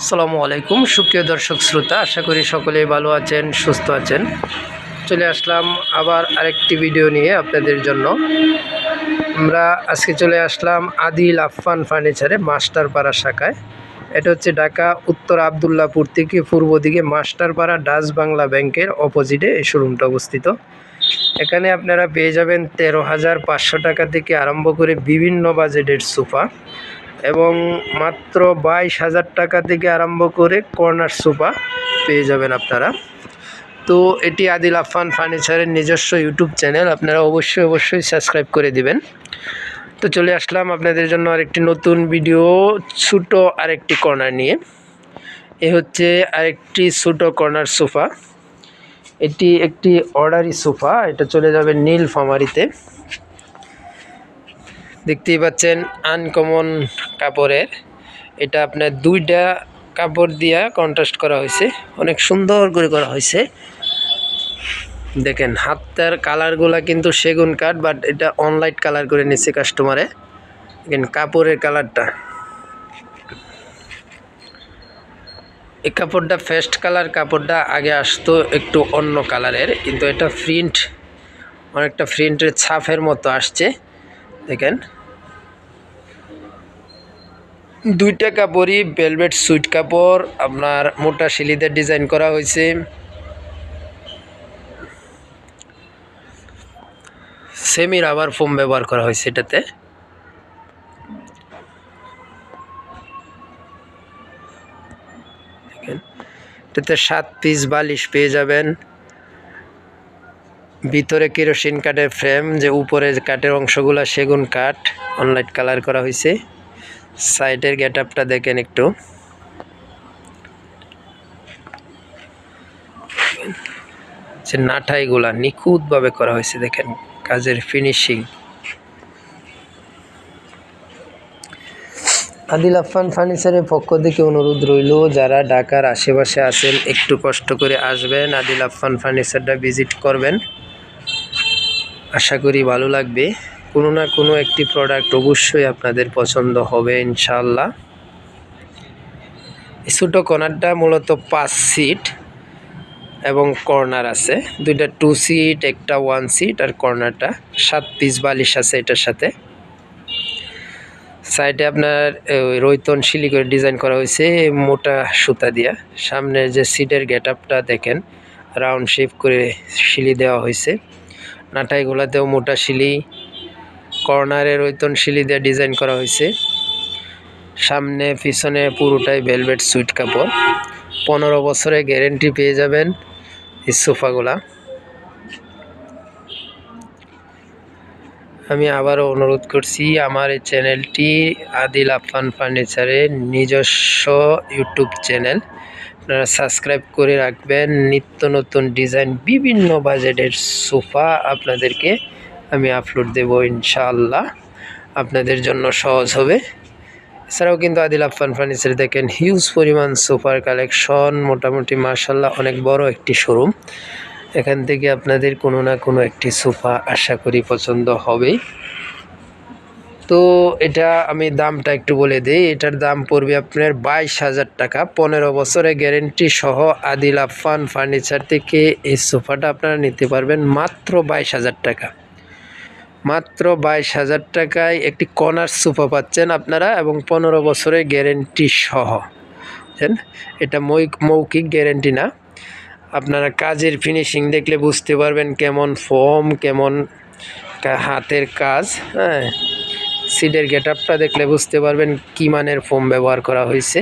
আসসালামু আলাইকুম, সুপ্রিয় দর্শক শ্রোতা, আশা করি সকলেই ভালো আছেন, সুস্থ আছেন। চলে আসলাম আবার আরেকটি ভিডিও নিয়ে আপনাদের জন্য। আমরা আজকে চলে আসলাম আদিল আফফান ফার্নিচারে মাস্টারপাড়া শাখায়। এটা হচ্ছে ঢাকা, উত্তর আবদুল্লাপুর থেকে পূর্ব দিকে মাস্টারপাড়া ডাচ বাংলা ব্যাংকের অপোজিটে এই শোরুমটা অবস্থিত। এখানে আপনারা পেয়ে যাবেন তেরো হাজার পাঁচশো টাকা থেকে আরম্ভ করে বিভিন্ন বাজেটের সোফা। এবং মাত্র বাইশ হাজার টাকা থেকে আরম্ভ করে কর্নার সোফা পেয়ে যাবেন আপনারা। তো এটি আদিল আফান ফার্নিচারের নিজস্ব ইউটিউব চ্যানেল, আপনারা অবশ্যই অবশ্যই সাবস্ক্রাইব করে দিবেন। তো চলে আসলাম আপনাদের জন্য আরেকটি নতুন ভিডিও, ছোটো আরেকটি কর্নার নিয়ে। এ হচ্ছে আরেকটি ছোটো কর্নার সোফা। এটি একটি অর্ডারি সোফা, এটা চলে যাবে নীল ফামারিতে। দেখতেই পাচ্ছেন আনকমন কাপড়ের। এটা আপনার দুইটা কাপড় দিয়া কন্ট্রাস্ট করা হয়েছে। অনেক সুন্দর করে করা হয়েছে। দেখেন হাতটার কালারগুলা কিন্তু সেগুন কাঠ বাট এটা অনলাইট কালার করে নিচ্ছে কাস্টমারে দেখেন, কাপড়ের কালারটা। এই কাপড়টা ফেস্ট কালার কাপড়টা আগে আসতো একটু অন্য কালারের, কিন্তু এটা প্রিন্ট অনেকটা প্রিন্টের ছাপের মতো আসছে। দেখেন। দুইটা কাপড়ই ভেলভেট সুইট কাপড়, আপনার মোটা শিলিদের ডিজাইন করা হয়েছে। সেমি রাবার ফোম ব্যবহার করা হয়েছে এটাতে। এটাতে সাত পিস বালিশ পেয়ে যাবেন। ভিতরে কেরোসিন কাঠের ফ্রেম যে উপরে কাঠের অংশগুলো সেগুন কাঠ অনলাইট কালার করা হয়েছে। সাইডের গেট আপটা দেখেন একটু। যে নাঠাইগুলা নিখুঁতভাবে করা হয়েছে, দেখেন কাজের ফিনিশিং আদিল আফান ফার্নিচারের পক্ষ থেকে অনুরোধ রইল, যারা ঢাকার আশেপাশে আছেন, একটু কষ্ট করে আসবেন, আদিল আফান ফার্নিচারটা ভিজিট করবেন। আশা করি ভালো লাগবে। কোনো না কোনো একটি প্রোডাক্ট অবশ্যই আপনাদের পছন্দ হবে ইনশাল্লাহ ছোটো কর্নারটা মূলত পাঁচ সিট এবং কর্নার আছে। দুইটা টু সিট একটা ওয়ান সিট আর কর্নারটা সাত পিস বালিশ আছে এটার সাথে। সাইডে আপনার রৈতন শিলি করে ডিজাইন করা হয়েছে মোটা সুতা দিয়া। সামনের যে সিটের গেট আপটা দেখেন রাউন্ড শেপ করে শিলি দেওয়া হয়েছে। নাটাইগুলাতেও মোটা শিলি। কর্নারে রৈতন শিলি দিয়ে ডিজাইন করা হয়েছে। সামনে, পিছনে পুরোটাই ভেলভেট সুইট কাপড়। পনেরো বছরের গ্যারেন্টি পেয়ে যাবেন এই সোফাগুলা। আমি আবারও অনুরোধ করছি, আমার এই চ্যানেলটি আদিল আফান ফার্নিচারের নিজস্ব ইউটিউব চ্যানেল। আপনারা সাবস্ক্রাইব করে রাখবেন। নিত্য নতুন ডিজাইন, বিভিন্ন বাজেটের সোফা আপনাদেরকে আমি আপলোড দেব ইনশাআল্লাহ। আপনাদের জন্য সহজ হবে। এছাড়াও কিন্তু আদিল আফান ফার্নিচার দেখেন হিউজ পরিমাণ সোফার কালেকশন মোটামুটি মার্শাল্লাহ অনেক বড় একটি শোরুম এখান থেকে আপনাদের কোনো না কোনো একটি সোফা আশা করি পছন্দ হবেই তো এটা আমি দামটা একটু বলে দিই, এটার দাম পড়বে আপনার বাইশ হাজার টাকা। পনেরো বছরের গ্যারেন্টি সহ আদিল আফান ফার্নিচার থেকে এই সোফাটা আপনারা নিতে পারবেন মাত্র বাইশ হাজার টাকা। মাত্র বাইশ হাজার টাকায় একটি কনার সোফা পাচ্ছেন আপনারা এবং পনেরো বছরের গ্যারেন্টি সহ। এটা মৌখিক গ্যারেন্টি না। আপনারা কাজের ফিনিশিং দেখলে বুঝতে পারবেন কেমন ফর্ম, কেমন হাতের কাজ হ্যাঁ? সিডের গেট আপটা দেখলে বুঝতে পারবেন কী মানের ফোম ব্যবহার করা হয়েছে।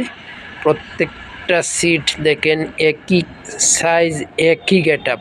প্রত্যেকটা সিট দেখেন একই সাইজ, একই গেট আপ